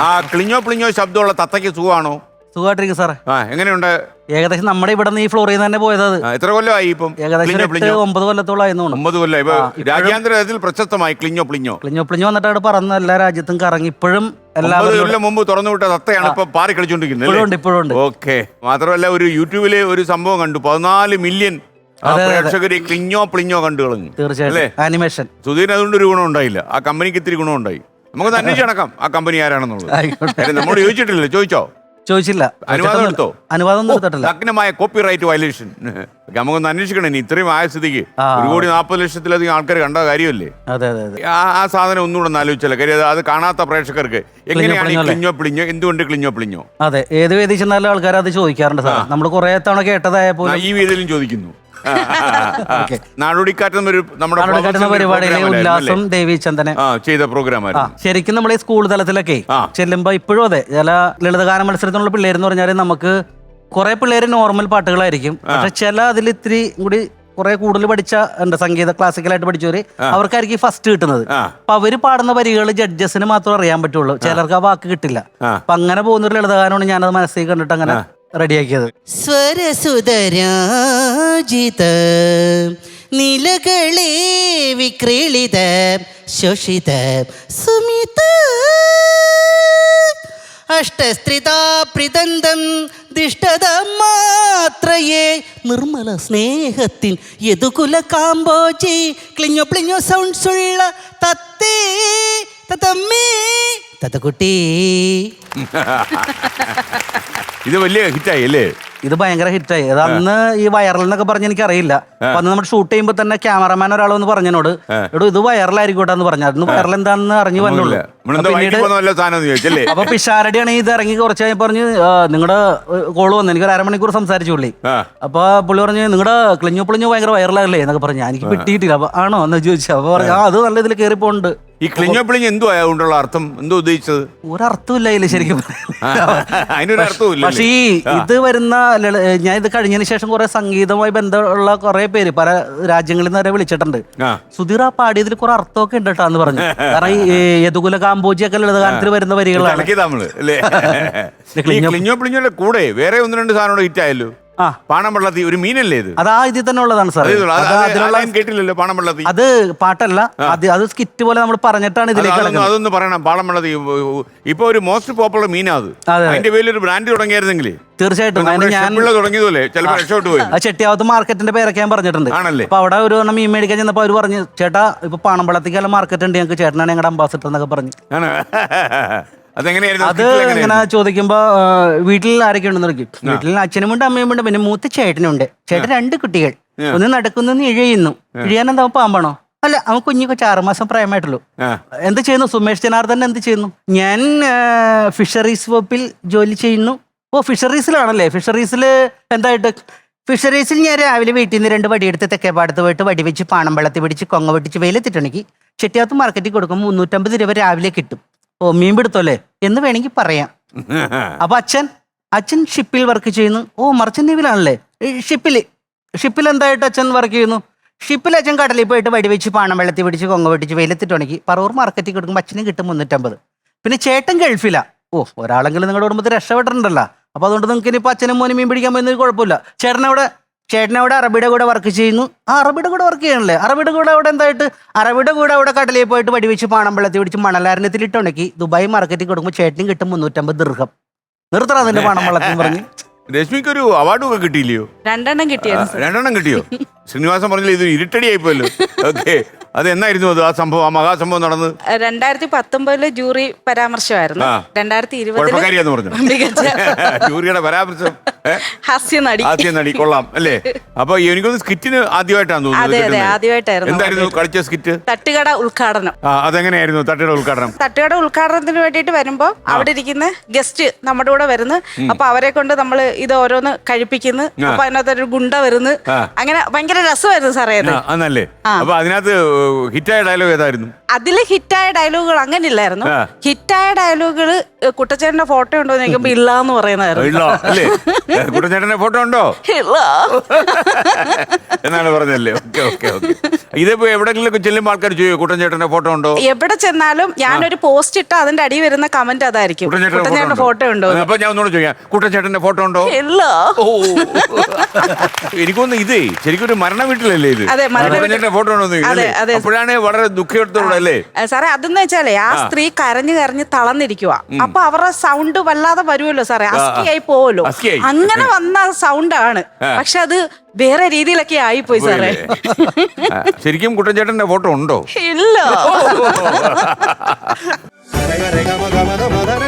ആ ക്ലിഞ്ഞോ പ്ലിഞ്ഞോ ശബ്ദമുള്ള തത്തയ്ക്ക് സുഖമാണോ? സുഖമായിട്ടിരിക്കും സാറേ. ആ എങ്ങനെയുണ്ട്? ഏകദേശം നമ്മുടെ ഇവിടെ നിന്ന് ഈ ഫ്ലോറിൽ നിന്ന് തന്നെ പോയത് അത്. ആ, എത്ര കൊല്ലമായി ഇപ്പം? ഏകദേശം ക്ലിഞ്ഞോ ഒരു പ്ലിഞ്ഞോ? എട്ട് ഒമ്പത് കൊല്ലത്തോളായിരുന്നു തോന്നുന്നു ഒമ്പത് കൊല്ലം ഇപ്പൊ രാജ്യാന്തര തലത്തിൽ പ്രശസ്തമായി ക്ലിഞ്ഞോ പ്ലിഞ്ഞോ. ക്ലിഞ്ഞോ പ്ലിഞ്ഞോ വന്നിട്ട് അവിടെ പറന്ന് എല്ലാ രാജ്യത്തും കറങ്ങി ഇപ്പോഴും ഒമ്പത് എല്ലാവരും കൊല്ലം മുമ്പ് തുറന്നു വിട്ട തത്തയാണ് ഇപ്പൊ പാറി കളിച്ചോണ്ടിരിക്കുന്നത് ഇപ്പോഴും ഉണ്ട് ഇപ്പോഴും ഉണ്ട് ഓക്കെ. മാത്രമല്ല ഒരു യൂട്യൂബിലെ ഒരു സംഭവം കണ്ടു. പതിനാല് മില്യൺ പ്രേക്ഷകര്. ക്ലിഞ്ഞോ പ്ലിഞ്ഞോ കണ്ടു കളഞ്ഞു? തീർച്ചയായിട്ടും. ആനിമേഷൻ സുധീരന് അതുകൊണ്ട് ഒരു ഗുണം ഉണ്ടായില്ല. ആ കമ്പനിക്ക് ഇത്തിരി ഗുണം ഉണ്ടായി. നമുക്കൊന്ന് അന്വേഷിച്ച് നടക്കാം ആ കമ്പനി ആരാണെന്നുള്ളത്. ആയിക്കോട്ടെ. കാര്യം നമ്മോട് ചോദിച്ചിട്ടില്ല ചോദിച്ചോ? ചോദിച്ചില്ല. അനുവാദം എടുത്തോ? അനുവാദം ഒന്നും എടുത്തിട്ടില്ല. നഗ്നമായ കോപ്പി റൈറ്റ് വയലേഷൻ നമുക്കൊന്ന് അന്വേഷിക്കണം ഇനി ഇത്രയും ആയ സ്ഥിതിക്ക്. ആ. ഒരു കോടി നാൽപ്പത് ലക്ഷത്തിലധികം ആൾക്കാർ കണ്ട കാര്യമല്ലേ? അതെ അതെ അതെ. ആ ആ സാധനം ഒന്നുകൂടെ ഒന്ന് ആലോചിച്ചല്ലോ കാര്യം അത് അത് കാണാത്ത പ്രേക്ഷകർക്ക്. എങ്ങനെയാണ് ഈ പ്ലിഞ്ഞോ അല്ലേ? ക്ലിഞ്ഞോ പിളിഞ്ഞോ എന്തുകൊണ്ട് ക്ലിഞ്ഞോ പിളിഞ്ഞോ അതെ ഏത് വേദി ചെന്നാലും ആൾക്കാർ അത് ചോദിക്കാറുണ്ട് സാർ നമ്മൾ കുറെ തവണ കേട്ടതായ ആ, പോലും ഈ രീതിയിലും ചോദിക്കുന്നു. നാടോടിക്കാറ്റെന്നൊരു നമ്മുടെ പരിപാടിയിലെ ഉല്ലാസം ചെയ്ത പ്രോഗ്രാം ശരിക്കും നമ്മൾ ഈ സ്കൂൾ തലത്തിലൊക്കെ. ചെല്ലുമ്പോ ഇപ്പോഴും അതെ ചില ലളിതഗാന മത്സരത്തിനുള്ള പിള്ളേരെന്ന് പറഞ്ഞാൽ നമുക്ക് കുറെ പിള്ളേര് നോർമൽ പാട്ടുകളായിരിക്കും. പക്ഷെ ചില അതിൽ ഇത്തിരി കൂടി കുറെ കൂടുതൽ പഠിച്ച എന്താ സംഗീത ക്ലാസിക്കലായിട്ട് പഠിച്ചവര് അവർക്കായിരിക്കും ഫസ്റ്റ് കിട്ടുന്നത്. അപ്പൊ അവർ പാടുന്ന വരികൾ ജഡ്ജസിന് മാത്രമേ അറിയാൻ പറ്റുള്ളൂ. ചിലർക്ക് ആ വാക്ക് കിട്ടില്ല. അപ്പൊ അങ്ങനെ പോകുന്ന ഒരു ലളിതഗാനമാണ് ഞാനത് മനസ്സിൽ കണ്ടിട്ട് അങ്ങനെ റെഡിയാക്കിയത്. സ്വരസുതരാജിത നിലകളെ വിക്രീളിത ശോഷിത സുമിത. അഷ്ടസ്ത്രിതാപ്രിതന്തം ദിഷ്ടത മാത്രയേ. നിർമ്മല സ്നേഹത്തിൻ യദുകുല കാമ്പോജി ക്ലിഞ്ഞോ പ്ലിഞ്ഞോ സൗണ്ട്സുള്ള തത്തേ തത്തമ്മേ. തത്തക്കുട്ടി. ഇത് വലിയ ഹിറ്റായി അല്ലേ? ഇത് ഭയങ്കര ഹിറ്റായി. അത് അന്ന് ഈ വൈറൽ എന്നൊക്കെ പറഞ്ഞ് എനിക്ക് അറിയില്ല അപ്പൊ അന്ന് നമ്മൾ ഷൂട്ട് ചെയ്യുമ്പോൾ തന്നെ ക്യാമറമാൻ ഒരാൾ വന്ന് പറഞ്ഞോട് എടോ ഇത് വൈറലായിരിക്കോട്ടെ എന്ന് പറഞ്ഞു. അന്ന് വൈറൽ എന്താണെന്ന് അറിഞ്ഞു വന്നുള്ളൂ പിന്നീട് അപ്പൊ പിഷാരടിയാണ് ഇത് ഇറങ്ങി കുറച്ച് കഴിഞ്ഞ് പറഞ്ഞു നിങ്ങളുടെ കോൾ വന്നു. എനിക്ക് ഒരു അരമണിക്കൂർ സംസാരിച്ചു പുള്ളി. അപ്പൊ പുള്ളി പറഞ്ഞു നിങ്ങളുടെ ക്ലിഞ്ഞു പുളിഞ്ഞു ഭയങ്കര വൈറലാകല്ലേ എന്നൊക്കെ പറഞ്ഞു. എനിക്ക് കിട്ടിയിട്ടില്ല. അപ്പൊ ആണോ? എന്ന് ചോദിച്ചു. അപ്പൊ പറഞ്ഞു ആ. അത് നല്ല ഇതിൽ കയറി പോകുന്നുണ്ട് ഈ ക്ലിഞ്ഞോ പ്ലിഞ്ഞോ എന്തോ അതുകൊണ്ടുള്ള അർത്ഥം എന്തോ ഉദ്ദേശിച്ചത്? ഒരർത്ഥമില്ല ഇതിൽ ശരിക്കും അതിനൊരു അർത്ഥമില്ല പക്ഷേ ഈ ഇത് വരുന്ന ഞാൻ ഇത് കഴിഞ്ഞതിന് ശേഷം കുറെ സംഗീതവുമായി ബന്ധമുള്ള കുറെ പേര് പല രാജ്യങ്ങളിൽ നിന്ന് വരെ വിളിച്ചിട്ടുണ്ട്. സുധീർ ആ പാടിയതിൽ കുറെ അർത്ഥമൊക്കെ ഉണ്ട് കേട്ടോ എന്ന് പറഞ്ഞു. കാരണം ഈ യദുകുല കാമ്പോജി ഒക്കെ ലളിതഗാനത്തിൽ വരുന്ന വരികളാണ്. ക്ലിഞ്ഞോ- കൂടെ വേറെ ഒന്ന് രണ്ട് സാധനം ഹിറ്റ് ആയല്ലോ. ആ. പാണം ഒരു മീനല്ലേ ഇത്? അത് ആ ഇതിൽ തന്നെ ഉള്ളതാണ് സാർ കേട്ടില്ലല്ലോ പാണമ്പള്ളത്തി? അത് പാട്ടല്ല. അത് സ്കിറ്റ് പോലെ നമ്മൾ പറഞ്ഞിട്ടാണ് ഇതിലേക്ക് അതൊന്ന് പറയണം. പാണമ്പള്ളത്തി ഇപ്പൊ ഒരു മോസ്റ്റ് പോപ്പുലർ മീനാ അത്. അതിന്റെ പേരിൽ ഒരു ബ്രാൻഡ് തുടങ്ങിയായിരുന്നെങ്കിൽ തീർച്ചയായിട്ടും ചെട്ടിയാവത്ത് മാർക്കറ്റിന്റെ പേരൊക്കെ ഞാൻ പറഞ്ഞിട്ടുണ്ട്. അപ്പൊ അവിടെ ഒരു മീൻ മേടിക്കാൻ ചെന്നപ്പോ അവർ പറഞ്ഞു ചേട്ടാ ഇപ്പൊ പാണമ്പളത്തേക്കെല്ലാം മാർക്കറ്റ് ഉണ്ട് ഞങ്ങൾക്ക് ചേട്ടനാണ് ഞങ്ങളുടെ അംബാസിഡർ എന്നൊക്കെ പറഞ്ഞു. അത് ഇങ്ങനെ? ചോദിക്കുമ്പോ വീട്ടിൽ ആരൊക്കെ ഉണ്ടെന്ന് നോക്കി വീട്ടിൽ അച്ഛനും അമ്മയും ഉണ്ട് പിന്നെ മൂത്ത ചേട്ടനുണ്ട്. ചേട്ടൻ രണ്ട് കുട്ടികൾ. ഒന്ന് നടക്കുന്നു ഇഴയുന്നു. ഇഴയാൻ എന്താ പാമ്പാണോ? അല്ല അവൻ കുഞ്ഞു കൊച്ചു ആറുമാസം പ്രായമായിട്ടുള്ളൂ. എന്ത് ചെയ്യുന്നു? സുമേഷ് ജനാർദ്ദൻ എന്ത് ചെയ്യുന്നു? ഞാൻ ഫിഷറീസ് വകുപ്പിൽ ജോലി ചെയ്യുന്നു. ഓ ഫിഷറീസിലാണല്ലേ ഫിഷറീസിൽ എന്തായിട്ട്? ഫിഷറീസിൽ ഞാൻ രാവിലെ വീട്ടിൽ നിന്ന് രണ്ട് വടിയെടുത്ത് തെക്കേപ്പാടത്ത് പോയിട്ട് വടി വെച്ച് പാണം വെള്ളത്തിൽ പിടിച്ച് കൊങ്ങ പിടിച്ച് വെയിലെത്തിട്ടുണ്ടെങ്കിൽ ചെട്ടിയാത്ത് മാർക്കറ്റിൽ കൊടുക്കുമ്പോൾ മുന്നൂറ്റമ്പത് രൂപ രാവിലെ കിട്ടും. ഓ മീൻ പിടുത്തല്ലേ എന്ന് വേണമെങ്കിൽ പറയാം. അപ്പൊ അച്ഛൻ അച്ഛൻ ഷിപ്പിൽ വർക്ക് ചെയ്യുന്നു. ഓ മർച്ചൻ നേവിലാണല്ലേ? ഷിപ്പിൽ ഷിപ്പിൽ എന്തായിട്ട് അച്ഛൻ വർക്ക് ചെയ്യുന്നു? ഷിപ്പിൽ അച്ഛൻ കടലിൽ പോയിട്ട് വെടിവെച്ച് പാണം വെള്ളത്തിൽ പിടിച്ച് കൊങ്ങ വെട്ടിച്ച് വെയിലത്തിട്ട് പറവൂർ മാർക്കറ്റിൽ കൊടുക്കുമ്പോൾ അച്ഛനും കിട്ടും മുന്നൂറ്റമ്പത്. പിന്നെ ചേട്ടൻ ഗൾഫിലാ. ഓ ഒരാളെങ്കിലും നിങ്ങളുടെ കുടുംബത്തിൽ രക്ഷപ്പെട്ടിട്ടുണ്ടല്ലോ. അപ്പൊ അതുകൊണ്ട് നിങ്ങൾക്ക് ഇനിയിപ്പോൾ അച്ഛനും മോനും മീൻ പിടിക്കാൻ പോയി കുഴപ്പമില്ല. ചേട്ടനവിടെ ചേട്ടനവിടെ അറബിയുടെ കൂടെ വർക്ക് ചെയ്യുന്നു. ആ അറബിയുടെ കൂടെ വർക്ക് ചെയ്യണല്ലേ അറബിയുടെ കൂടെ അവിടെ എന്തായിട്ട്? അറബിയുടെ കൂടെ അവിടെ കടലിൽ പോയിട്ട് വെടിവെച്ച് പാണം വെള്ളത്തിൽ പിടിച്ച് മണലാരണ്യത്തിൽ ഇട്ടുണ്ടെങ്കിൽ ദുബായ് മാർക്കറ്റിൽ കൊടുക്കുമ്പോൾ ചേട്ടനും കിട്ടും മുന്നൂറ്റമ്പത് ദീർഘം നിർത്തണം അതിന്റെ പണം പറഞ്ഞു പറഞ്ഞ്. രശ്മിക്ക് ഒരു അവാർഡ് ഒക്കെ കിട്ടിയില്ലയോ? രണ്ടെണ്ണം കിട്ടിയോ? രണ്ടെണ്ണം കിട്ടിയോ? ശ്രീനിവാസൻ പറഞ്ഞില്ല ഇത് ഇരുട്ടടി ആയിപ്പോയല്ലോ ഓക്കെ അത് എന്നായിരുന്നു അത് ആ സംഭവം? ആ മഹാസംഭവം നടന്ന് രണ്ടായിരത്തി പത്തൊമ്പതിലെ ജൂറി പരാമർശമായിരുന്നു. ആ. രണ്ടായിരത്തി ഇരുപതിൽ കുഴപ്പക്കാരിയാന്ന് പറഞ്ഞു? മികച്ച ജൂറിയുടെ പരാമർശം ഏ? ഹാസ്യ നടി ആദ്യം നടി കൊള്ളാം അല്ലേ? അപ്പൊ എനിക്കൊന്ന് സ്കിറ്റിന് ആദ്യമായിട്ടാണ് തോന്നുന്നത് അതെ, അതെ, കിട്ടുന്നത്. ആദ്യമായിട്ടായിരുന്നു എന്തായിരുന്നു കളിച്ച സ്കിറ്റ്? തട്ടുകട ഉദ്ഘാടനം. ആ അതെങ്ങനെയായിരുന്നു തട്ടുകട ഉദ്ഘാടനം? തട്ടുകട ഉദ്ഘാടനത്തിന് വേണ്ടിയിട്ട് വരുമ്പോ അവിടെ ഇരിക്കുന്ന ഗസ്റ്റ് നമ്മുടെ കൂടെ വരുന്നു. അപ്പൊ അവരെ കൊണ്ട് നമ്മൾ ഇത് ഓരോന്ന് കഴിപ്പിക്കുന്നു. അപ്പൊ അതിനകത്ത് ഒരു ഗുണ്ട വരുന്നു. ആ. അങ്ങനെ ഭയങ്കര രസമായിരുന്നു സാറേ അത്. ആ. അപ്പൊ അതിനകത്ത് ഹിറ്റായ ഡയലോഗ് ഏതായിരുന്നു? അതിൽ ഹിറ്റായ ഡയലോഗുകൾ അങ്ങനെ ഇല്ലായിരുന്നു ആ. ഹിറ്റായ ഡയലോഗുകൾ കുട്ടച്ചേട്ടന്റെ ഫോട്ടോ ഉണ്ടോ എന്ന് ചോദിക്കുമ്പോ ഇല്ല എന്ന് പറയുന്നതായിരുന്നു. ഇല്ല അല്ലേ? കുട്ടൻചേട്ടന്റെ ഫോട്ടോ ഉണ്ടോ? ഇല്ല. എന്നാണ് പറഞ്ഞല്ലേ ഓക്കെ ഓക്കെ ഓക്കെ. ഇതിപ്പോ എവിടെങ്കിലും ചെല്ലുമ്പോൾ ആൾക്കാർ ചോദിക്കും കുട്ടൻചേട്ടന്റെ ഫോട്ടോ ഉണ്ടോ? എവിടെ ചെന്നാലും ഞാനൊരു പോസ്റ്റ് ഇട്ട അതിന്റെ അടി വരുന്ന കമന്റ് അതായിരിക്കും. കുട്ടൻചേട്ടന്റെ ഫോട്ടോ ഉണ്ടോ? അപ്പൊ ഞാൻ ഒന്നുകൂടെ ചോദിക്കാം കുട്ടൻചേട്ടന്റെ ഫോട്ടോ ഉണ്ടോ? ഇല്ല. ഓ. എനിക്കൊന്ന് ഇതേ ശരിക്കും ഒരു മരണ വീട്ടിലല്ലേ ഇത്? അതെ, മരണ വീട്ടിൽ. കുട്ടൻചേട്ടന്റെ ഫോട്ടോ ഉണ്ടോ എന്ന് അതെ, അതെ. അപ്പോഴാണ് വളരെ ദുഃഖത്തോടല്ലേ സാറേ അതെന്ന് വെച്ചാലേ ആ സ്ത്രീ കരഞ്ഞു കരഞ്ഞ് തളർന്നിരിക്കുക അപ്പൊ അവരുടെ സൗണ്ട് വല്ലാതെ വരുമല്ലോ സാറേ. അസ്കിയായി പോവല്ലോ. അങ്ങനെ വന്ന സൗണ്ടാണ് ആണ്. പക്ഷെ അത് വേറെ രീതിയിലൊക്കെ ആയിപ്പോയി സാറേ. ആ, ശരിക്കും കുട്ടൻചേട്ടന്റെ ഫോട്ടോ ഉണ്ടോ? ഇല്ല.